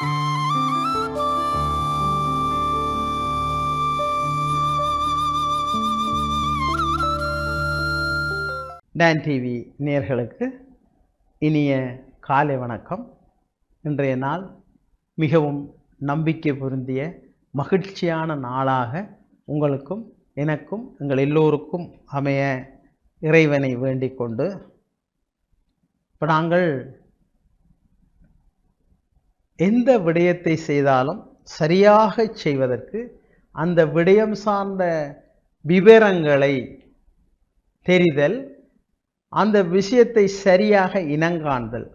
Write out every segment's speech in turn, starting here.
Don TV நேர்களுக்கு இனிய காலை வணக்கம். இன்றைய நாள் மிகவும் நம்பிக்கை பொருந்திய மகிழ்ச்சியான நாளாக உங்களுக்கும் எனக்கும் எங்கள் எல்லோருக்கும் அமைய இறைவனை வேண்டிக் கொண்டு இப்போ நாங்கள் எந்த விடயத்தை செய்தாலும் சரியாக செய்வதற்கு அந்த விடயம் சார்ந்த விவரங்களை தெரிதல் அந்த விஷயத்தை சரியாக இனங்காண்தல்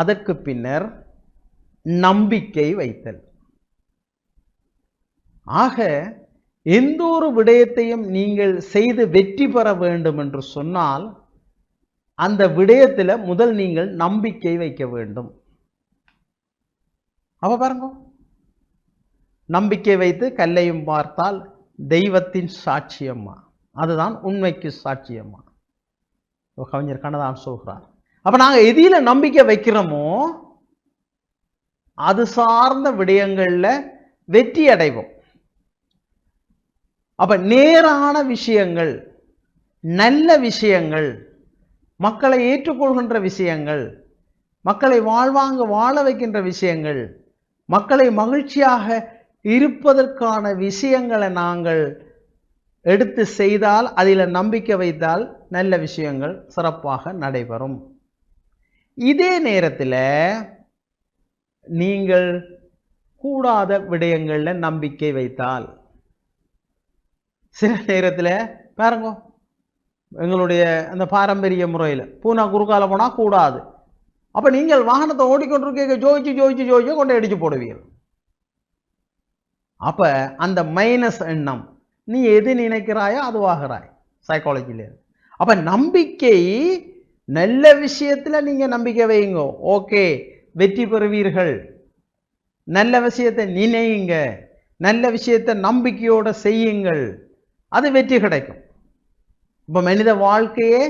அதற்கு பின்னர் நம்பிக்கை வைத்தல். ஆக எந்த ஒரு விடயத்தையும் நீங்கள் செய்து வெற்றி பெற வேண்டும் என்று சொன்னால் அந்த விடயத்தில் முதல் நீங்கள் நம்பிக்கை வைக்க வேண்டும். அப்போ பாருங்க. நம்பிக்கை வைத்து கல்லையும் பார்த்தால் தெய்வத்தின் சாட்சியம்மா. அதுதான் உண்மைக்கு சாட்சியம்மா. கவிஞர் கண்ணதான் சொல்கிறார் அப்போ நாங்கள் எதில் நம்பிக்கை வைக்கிறோமோ அது சார்ந்த விடயங்களில் வெற்றி அடைவோம். அப்போ நேரான விஷயங்கள் நல்ல விஷயங்கள் மக்களை ஏற்றுக்கொள்கின்ற விஷயங்கள் மக்களை வாழ்வாங்க வாழ வைக்கின்ற விஷயங்கள் மக்களை மகிழ்ச்சியாக இருப்பதற்கான விஷயங்களை நாங்கள் எடுத்து செய்தால் அதில் நம்பிக்கை வைத்தால் நல்ல விஷயங்கள் சிறப்பாக நடைபெறும். இதே நேரத்தில் நீங்கள் கூடாத விடயங்களில் நம்பிக்கை வைத்தால். சில நேரத்தில் பாருங்க எங்களுடைய அந்த பாரம்பரிய முறையில் பூனா குறுக்கால போனால் கூடாது. அப்போ நீங்கள் வாகனத்தை ஓடிக்கொண்டிருக்க ஜோதிச்சு ஜோதிச்சு ஜோதிச்சு கொண்டு அடித்து போடுவீர்கள். அப்போ அந்த மைனஸ் எண்ணம் நீ எது நினைக்கிறாயோ அதுவாகிறாய் சைக்காலஜில அப்ப நம்பிக்கை நல்ல விஷயத்துல நீங்கள் நம்பிக்கை வைங்க ஓகே வெற்றி பெறுவீர்கள். நல்ல விஷயத்தை நினையுங்க. நல்ல விஷயத்தை நம்பிக்கையோட செய்யுங்கள். அது வெற்றி கிடைக்கும். இப்போ மனித வாழ்க்கையே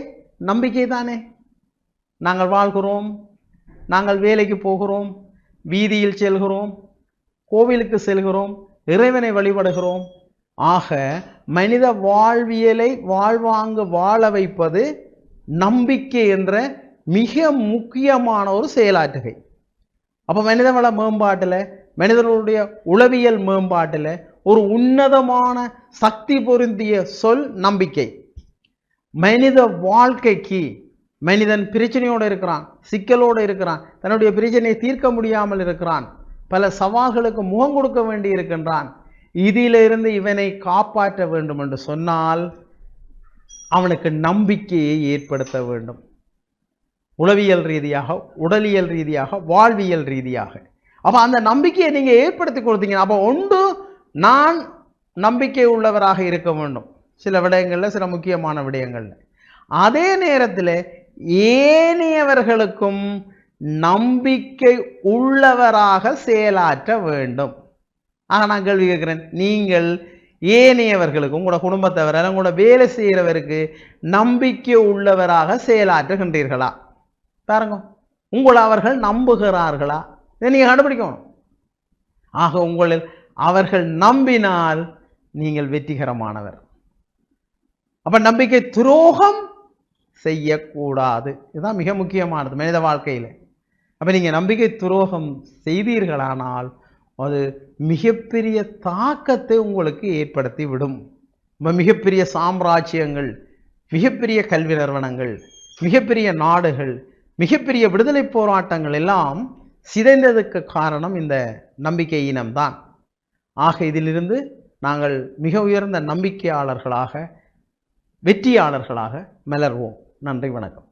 நம்பிக்கை தானே நாங்கள் வாழ்கிறோம் நாங்கள் வேலைக்கு போகிறோம் வீதியில் செல்கிறோம் கோவிலுக்கு செல்கிறோம் இறைவனை வழிபடுகிறோம். ஆக மனித வாழ்வியலை வாழ்வாங்கு வாழ வைப்பது நம்பிக்கை என்ற மிக முக்கியமான ஒரு செயலாற்றுகை. அப்போ மனிதவள மேம்பாட்டில் மனிதர்களுடைய உளவியல் மேம்பாட்டில் ஒரு உன்னதமான சக்தி பொருந்திய சொல் நம்பிக்கை. மனித வாழ்க்கைக்கு மனிதன் பிரச்சனையோடு இருக்கிறான் சிக்கலோடு இருக்கிறான் தன்னுடைய பிரச்சனையை தீர்க்க முடியாமல் இருக்கிறான் பல சவால்களுக்கு முகம் கொடுக்க வேண்டி இருக்கின்றான். இதிலிருந்து இவனை காப்பாற்ற வேண்டும் என்று சொன்னால் அவனுக்கு நம்பிக்கையை ஏற்படுத்த வேண்டும். உளவியல் ரீதியாக உடலியல் ரீதியாக வாழ்வியல் ரீதியாக. அப்போ அந்த நம்பிக்கையை நீங்கள் ஏற்படுத்தி கொடுத்தீங்க அப்போ ஒன்று நான் நம்பிக்கை உள்ளவராக இருக்க வேண்டும். சில விடயங்களில் சில முக்கியமான விடயங்களில். அதே நேரத்தில் ஏனையவர்களுக்கும் நம்பிக்கை உள்ளவராக செயலாற்ற வேண்டும். ஆக நான் கேள்வி கேட்குறேன் நீங்கள் ஏனையவர்களுக்கு உங்களோட குடும்பத்தவர் உங்களோட வேலை செய்கிறவருக்கு நம்பிக்கை உள்ளவராக செயலாற்றுகின்றீர்களா? பாருங்க உங்களை அவர்கள் நம்புகிறார்களா? இதை நீங்கள் கண்டுபிடிக்கணும். ஆக உங்களில் அவர்கள் நம்பினால் நீங்கள் வெற்றிகரமானவர். அப்போ நம்பிக்கை துரோகம் செய்யக்கூடாது. இதுதான் மிக முக்கியமானது மனித வாழ்க்கையில். அப்போ நீங்கள் நம்பிக்கை துரோகம் செய்தீர்களானால் அது மிகப்பெரிய தாக்கத்தை உங்களுக்கு ஏற்படுத்தி விடும் மிகப்பெரிய சாம்ராஜ்யங்கள் மிகப்பெரிய கல்வி நிறுவனங்கள் மிகப்பெரிய நாடுகள் மிகப்பெரிய விடுதலை போராட்டங்கள் எல்லாம் சிதைந்ததுக்கு காரணம் இந்த நம்பிக்கை இனம்தான். ஆக இதிலிருந்து நாங்கள் மிக உயர்ந்த நம்பிக்கையாளர்களாக வெற்றியாளர்களாக மலர்வோம். நன்றி வணக்கம்.